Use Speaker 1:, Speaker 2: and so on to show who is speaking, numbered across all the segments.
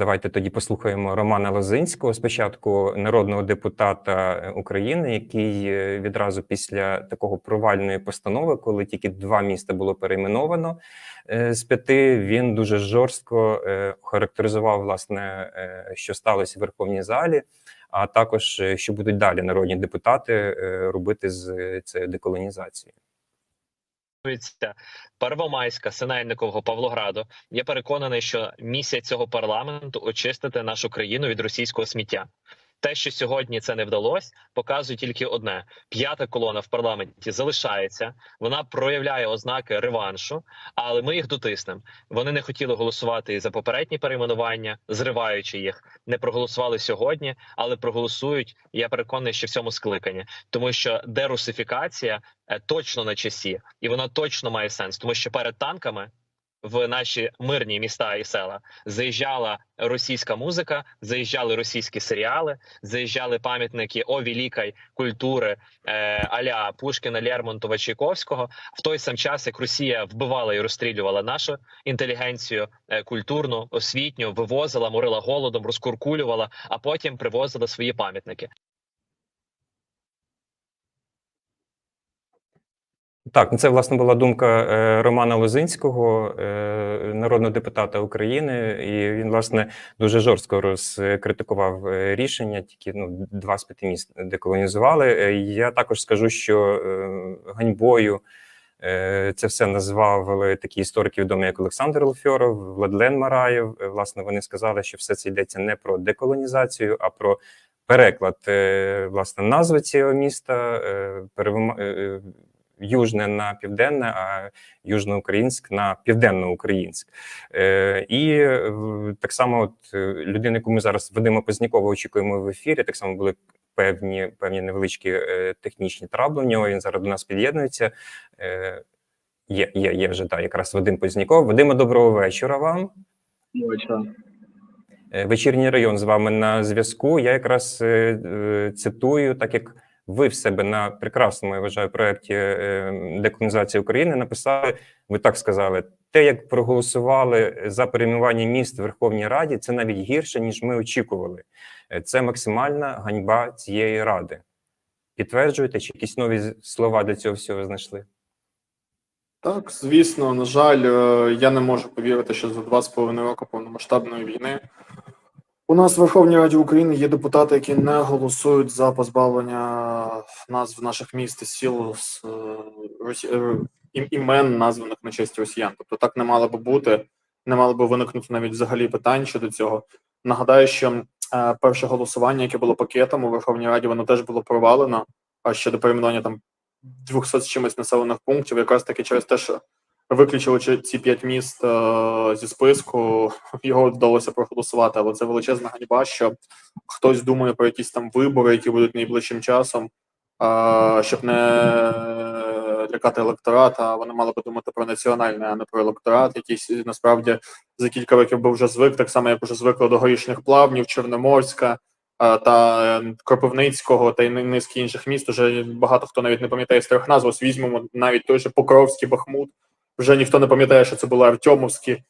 Speaker 1: Давайте тоді послухаємо Романа Лозинського, спочатку народного депутата е, України, який е, відразу після такого провальної постанови, коли тільки два міста було перейменовано е, з п'яти, він дуже жорстко характеризував власне, що сталося в Верховній залі, а також що будуть далі народні депутати робити з цією деколонізацією.
Speaker 2: Стосується Первомайська, Синельникового, Павлограду, я переконаний, що місія цього парламенту очистити нашу країну від російського сміття. Те, що сьогодні це не вдалося, показує тільки одне: п'ята колона в парламенті залишається. Вона проявляє ознаки реваншу, але ми їх дотиснемо. Вони не хотіли голосувати за попередні перейменування, зриваючи їх. Не проголосували сьогодні, але проголосують. Я переконаний, що в цьому скликанні, тому що дерусифікація е, точно на часі, і вона точно має сенс, тому що перед танками. В наші мирні міста і села заїжджала російська музика, заїжджали російські серіали, заїжджали пам'ятники о великій культури е, аля Пушкіна, Лермонтова, Чайковського. В той сам час, як Росія вбивала і розстрілювала нашу інтелігенцію е, культурну, освітню, вивозила, морила голодом, розкуркулювала, а потім привозила свої пам'ятники.
Speaker 1: Так, ну це власне була думка е, Романа Лозинського, е, народного депутата України, і він власне дуже жорстко розкритикував е, рішення. Тільки ну два з п'яти міст деколонізували. Я також скажу, що ганьбою це все назвали такі історики, відомі як Олександр Лофьоров, Владлен Мараєв. Власне, вони сказали, що все це йдеться не про деколонізацію, а про переклад власне назви цього міста. Южне на південне, а южноукраїнськ на південноукраїнськ. Е, і е, так само, от е, людина, яку ми зараз Вадима Познякова очікуємо в ефірі, так само були певні певні невеличкі е, технічні трабли. В нього він зараз до нас під'єднується. Е, є, є, є вже так, якраз Вадим Позняков. Вадима, доброго вечора вам. Е, Вечірній район з вами на зв'язку. Я якраз е, цитую, так як ви в себе на прекрасному, я вважаю, проєкті е, деколонізації України написали. Ви так сказали: те, як проголосували за перейменування міст в Верховній Раді, це навіть гірше, ніж ми очікували. Е, Це максимальна ганьба цієї ради. Підтверджуєте, чи якісь нові слова для цього всього знайшли?
Speaker 3: Так, звісно, на жаль, е, я не можу повірити, що за два з половиною роки повномасштабної війни у нас в Верховній Раді України є депутати, які не голосують за позбавлення назв наших міст і сіл з е, е, імен, названих на честь росіян. Тобто так не мало би бути, не мало би виникнути навіть взагалі питань щодо цього. Нагадаю, що е, перше голосування, яке було пакетом у Верховній Раді, воно теж було провалено. А щодо перейменування там 200 з чимось населених пунктів, якраз таки через те, що виключили ці п'ять міст е, зі списку, його вдалося проголосувати. Але це величезна ганьба, що хтось думає про якісь там вибори, які будуть найближчим часом, щоб не лякати електорат, а вони мали би думати про національне, а не про електорат, якийсь насправді за кілька років був вже звик, так само як вже звикли до горішніх плавнів, Чорноморська. Та Кропивницького та й ни- низки інших міст уже багато хто навіть не пам'ятає старих назв. Ось візьмемо навіть той же Покровський Бахмут. Вже ніхто не пам'ятає, що це було Артемовські,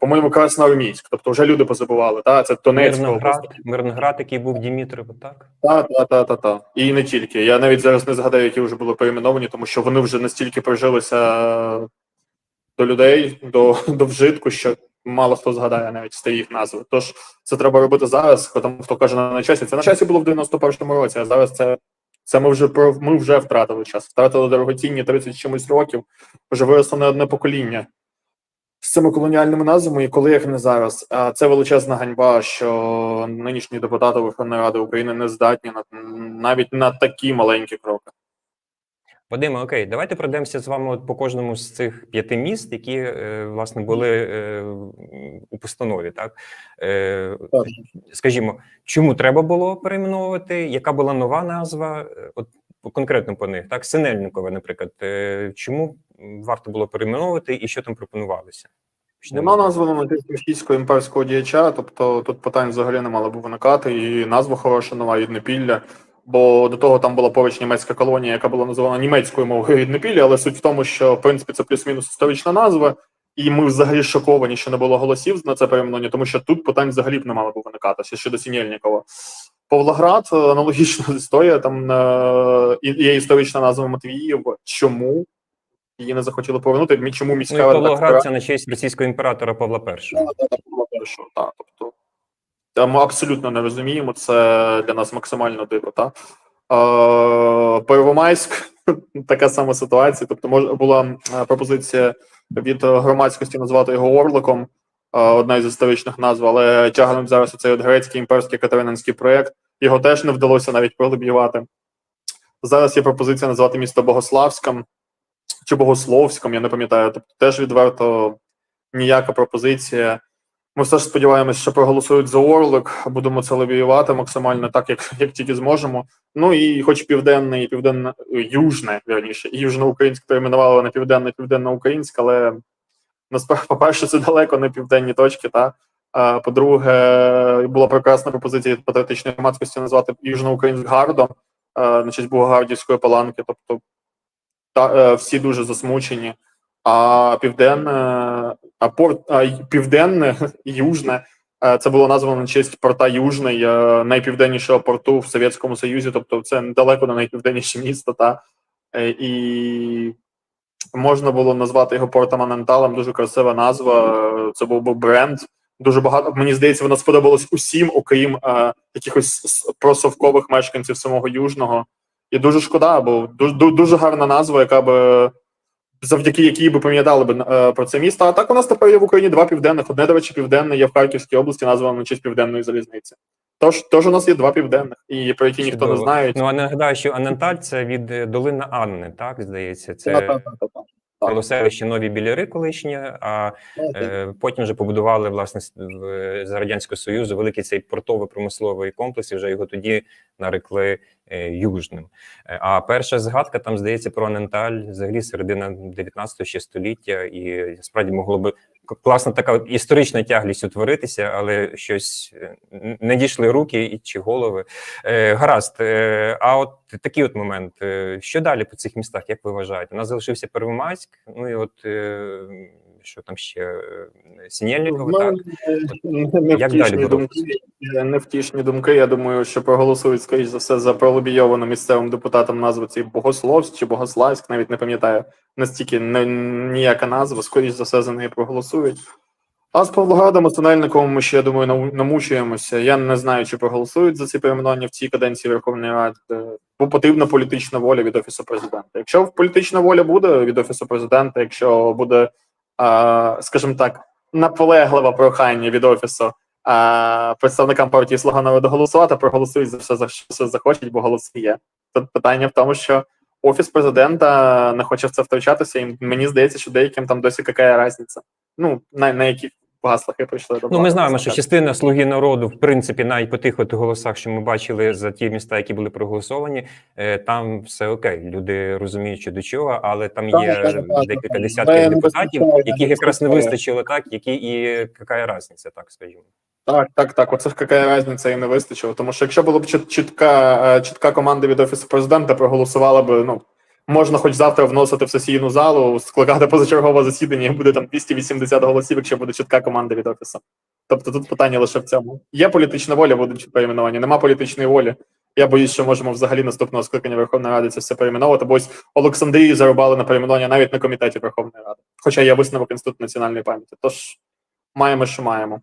Speaker 3: по-моєму, Красноармійськ. Тобто вже люди позабували. Та це Донецька
Speaker 1: Мирноград,
Speaker 3: область.
Speaker 1: Мирноград, який був Дімітрово, так?
Speaker 3: Та, та, та, та, та. І не тільки. Я навіть зараз не згадаю, які вже були перейменовані, тому що вони вже настільки прижилися до людей, до, до вжитку, що мало хто згадає навіть з їх назви. Тож це треба робити зараз. Хто там хто каже на часі. Це на часі було в 91-му році, а зараз це. Це ми вже про ми вже втратили час. Втратили дорогоцінні 30 з чимось років. Вже виросло не одне покоління з цими колоніальними назвами, і коли як не зараз. А це величезна ганьба, що нинішні депутати Верховної Ради України не здатні на навіть на такі маленькі кроки.
Speaker 1: Вадиме, окей, давайте пройдемося з вами от по кожному з цих п'яти міст, які е, власне були е, у постанові. Так е,
Speaker 3: Так.
Speaker 1: скажімо, чому треба було перейменовувати? Яка була нова назва? Е, От конкретно по них, так Синельникова, наприклад, Е, чому варто було перейменовувати і що там пропонувалося?
Speaker 3: Вона названа на російського імперського діяча, тобто тут питань взагалі не мало б виникати, і назва хороша нова Ріднепілля. Бо до того там була поруч німецька колонія, яка була називана німецькою мовою Ріднепілля, але суть в тому, що в принципі це плюс-мінус історична назва. І ми взагалі шоковані, що не було голосів на це перейменування, тому що тут питань взагалі б не мало б виникати ще щодо Сінєльнікова. Павлоград аналогічна історія. Там е, і- є історична назва Матвіїв. Чому її не захотіли повернути? Чому міська
Speaker 1: Ну Павлоград це на честь російського імператора Павла І.
Speaker 3: Да, першого, так, тобто ми абсолютно не розуміємо. Це для нас максимально диво. Та? Первомайськ така сама ситуація. Тобто, мож, була пропозиція від громадськості назвати його Орликом, одна із історичних назв, але тягнуть зараз цей грецький імперський катерининський проєкт. Його теж не вдалося навіть пролобіювати. Зараз є пропозиція назвати місто Богославськом чи Богословськом, я не пам'ятаю. Тобто, теж відверто ніяка пропозиція. Ми все ж сподіваємося, що проголосують за Орлик. Будемо це лобіювати максимально так, як, як тільки зможемо. Ну і хоч південне і південне южне, вірніше, і южноукраїнське перейменували на південне, південноукраїнське, але насправді, по-перше, це далеко не південні точки. Та а по-друге, була прекрасна пропозиція від патріотичної громадськості назвати Южноукраїнськ Гардо а, на честь Богогардівської паланки. Тобто та, е, всі дуже засмучені. А південне, а порт а, південне южне е, це було названо на честь порта Южний, е, найпівденнішого порту в Совєтському Союзі. Тобто, це недалеко на найпівденніше місто. Та Е, і можна було назвати його портом Аненталем. Дуже красива назва. Це був би бренд. Дуже багато. Мені здається, вона сподобалась усім, окрім е, якихось просовкових мешканців самого Южного. І дуже шкода, бо дуже, дуже гарна назва, яка би завдяки якій би пам'ятали би е, про це місто. А так у нас тепер є в Україні два південних. Одне, до речі, південне є в Харківській області, названо на честь південної залізниці. Тож, тож у нас є два південних, і про які ніхто не
Speaker 1: Чудово.
Speaker 3: знає.
Speaker 1: Ну а нагадаю, що Аненталь це від е, долина Анни, так здається. Це
Speaker 3: Та-та-та-та-та.
Speaker 1: Нові Біляри колишнє, а е, потім вже побудували власне за радянського союзу великий цей портовий промисловий комплекс. І вже його тоді нарекли южним. Е, А перша згадка там здається про Аненталь, взагалі середина 19 ще століття, і справді могло би класна така історична тяглість утворитися, але щось е, не дійшли руки чи голови. Е, гаразд, е, а от такий от момент. е, Що далі по цих містах, як ви вважаєте? У нас залишився Первомайськ, ну і от е, що там ще е,
Speaker 3: Ну,
Speaker 1: так?
Speaker 3: не-
Speaker 1: Як далі
Speaker 3: думки. Е, Невтішні думки. Я думаю, що проголосують, скоріш за все, за пролобійовану місцевим депутатом назву цей Богословськ чи Богославськ, навіть не пам'ятаю настільки не, ніяка назва, скоріш за все, за неї проголосують. А з Павлоградом і ми ще, я думаю, намучуємося. Я не знаю, чи проголосують за ці перейменування в цій каденції Верховної Ради, бо потрібна політична воля від Офісу президента. Якщо політична воля буде від Офісу президента, якщо буде, скажімо так, наполегливе прохання від Офісу представникам партії Слуга народу голосувати, проголосують за все, за що захочуть, бо голоси є. Тут питання в тому, що Офіс президента не хоче в це втручатися, і мені здається, що деяким там досі яка різниця. Ну, на, на які гаслах я прийшли до
Speaker 1: Ну, ми знаємо, що частина слуги народу, в принципі, навіть по тих от голосах, що ми бачили за ті міста, які були проголосовані, е, там все окей. Люди розуміють, що до чого, але там
Speaker 3: Так,
Speaker 1: є
Speaker 3: так, так, так.
Speaker 1: декілька десятків депутатів, яких якраз не вистачило, так які і яка різниця, так скажімо.
Speaker 3: Так, так, так. Оце яка різниця і не вистачило. Тому що якщо було б чіт- чітка, е, чітка команда від офісу президента, проголосувала б, ну. Можна хоч завтра вносити в сесійну залу, скликати позачергове засідання, і буде там 280 голосів, якщо буде чітка команда від офісу. Тобто тут питання лише в цьому. Є політична воля, будуть перейменування. Нема політичної волі. Я боюсь, що можемо взагалі наступного скликання Верховної Ради це все перейменовувати, бо ось Олександрії зарубали на перейменування навіть на комітеті Верховної Ради. Хоча є висновок Інституту національної пам'яті. Тож маємо, що маємо.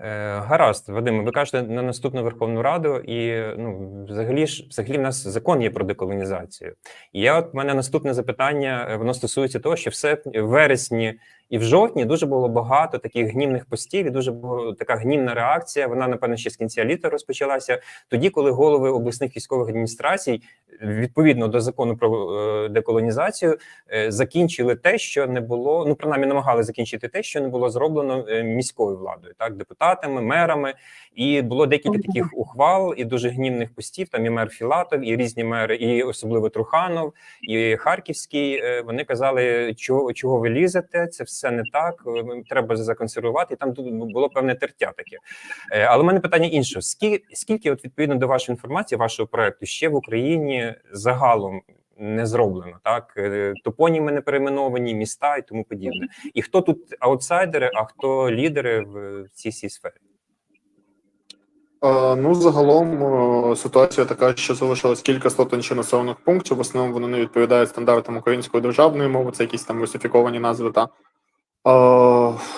Speaker 1: Е, Гаразд, Вадим, ви кажете на наступну Верховну Раду, і ну взагалі ж взагалі в нас закон є про деколонізацію. І я от в мене наступне запитання, е, воно стосується того, що все в вересні і в жовтні дуже було багато таких гнівних постів, і дуже була така гнівна реакція. Вона напевно ще з кінця літа розпочалася. Тоді, коли голови обласних військових адміністрацій відповідно до закону про е, деколонізацію е, закінчили те, що не було. Ну принаймні намагали закінчити те, що не було зроблено е, міською владою, так депутатами, мерами. І було декілька таких ухвал і дуже гнівних постів. Там і мер Філатов, і різні мери, і особливо Труханов, і Харківський. Вони казали, чого чого ви лізете? Це все не так. е, Треба законсервувати. І там було певне тертя таке. Е, Але в мене питання інше: скільки, скільки, от відповідно до вашої інформації, вашого проекту, ще в Україні загалом не зроблено. Так Е, топоніми не перейменовані, міста і тому подібне. І хто тут аутсайдери, а хто лідери в в цій сфері?
Speaker 3: Ну, загалом ситуація така, що залишилось кілька сотень ще населених пунктів. В основному вони не відповідають стандартам української державної мови, це якісь там русифіковані назви. Та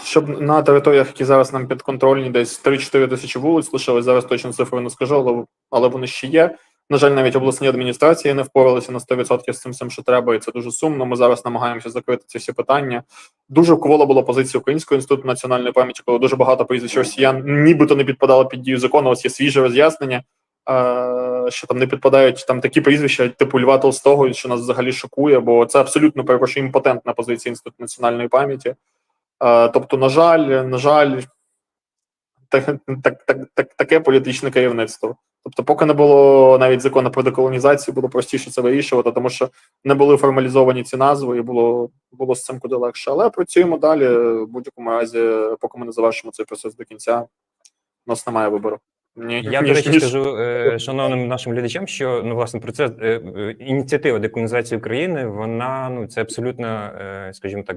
Speaker 3: щоб на територіях, які зараз нам підконтрольні, десь 3-4 тисячі вулиць лишилось. Зараз точно цифри не скажу, але, але вони ще є. На жаль, навіть обласні адміністрації не впоралися на 100% з цим всім, що треба, і це дуже сумно. Ми зараз намагаємося закрити ці всі питання. Дуже вколо була позиція Українського інституту національної пам'яті, коли дуже багато прізвищ росіян нібито не підпадало під дію закону. Ось є свіже роз'яснення, е, що там не підпадають там такі прізвища, типу Льва Толстого, що нас взагалі шокує, бо це абсолютно перепрошую, імпотентна позиція інституту національної пам'яті. Е, тобто, на жаль, на жаль, так, так, так, так, таке політичне керівництво. Тобто, поки не було навіть закону про деколонізацію, було простіше це вирішувати, тому що не були формалізовані ці назви, і було, було з цим куди легше. Але працюємо далі. В будь-якому разі, поки ми не завершимо цей процес до кінця, у нас немає вибору. Ні,
Speaker 1: Я, до речі, скажу е, шановним нашим глядачам, що ну власне процес е, е, ініціатива деколонізації України, вона ну це абсолютно, е, скажімо так,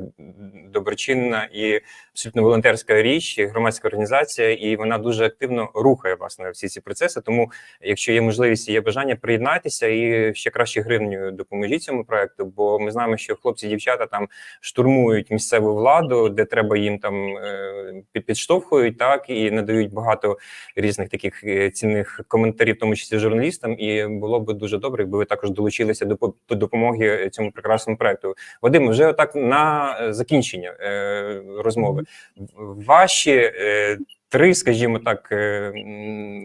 Speaker 1: доброчинна і абсолютно волонтерська річ, і громадська організація, і вона дуже активно рухає власне всі ці процеси. Тому, якщо є можливість і є бажання, приєднайтеся і ще краще гривнею допоможіть цьому проекту. Бо ми знаємо, що хлопці, дівчата там штурмують місцеву владу, де треба їм там е, підштовхують, так і надають багато різних таких е, цінних коментарів, в тому числі журналістам. І було б дуже добре, якби ви також долучилися до допомоги цьому прекрасному проекту. Вадим, вже отак на е, закінчення е, розмови. Ваші е, три, скажімо так, е,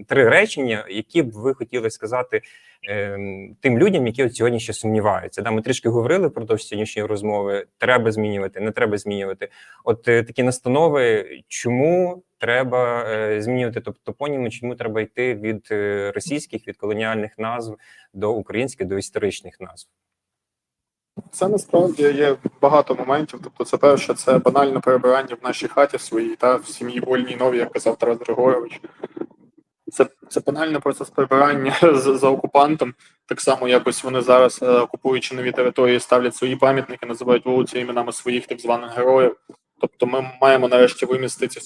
Speaker 1: три речення, які б ви хотіли сказати е, тим людям, які от сьогодні ще сумніваються. Да, ми трішки говорили впродовж сьогоднішньої розмови. Треба змінювати, не треба змінювати. От е, такі настанови, чому треба змінювати топ- топоніми, чому треба йти від російських, від колоніальних назв до українських, до історичних назв.
Speaker 3: Це насправді є багато моментів. Тобто, це перше, це банальне перебирання в нашій хаті своїй та в сім'ї вольній новій, як казав Тарас Григорович. Це, це банальний процес прибирання за, окупантом. Так само якось вони зараз, е, окупуючи нові території, ставлять свої пам'ятники, називають вулиці іменами своїх так званих героїв. Тобто, ми маємо нарешті вимістити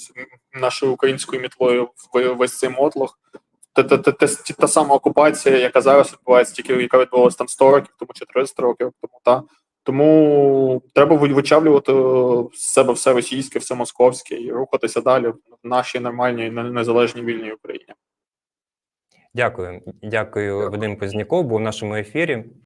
Speaker 3: нашою українською мітлою весь цей мотлох. Та, та, та, та, та сама окупація, яка зараз відбувається, тільки яка відбувалася там 100 років, тому чи 300 років тому, та тому треба вичавлювати е, з себе все російське, все московське і рухатися далі в нашій нормальній не- незалежній вільній Україні.
Speaker 1: Дякую, дякую, Вадим Позняков. Був в нашому ефірі.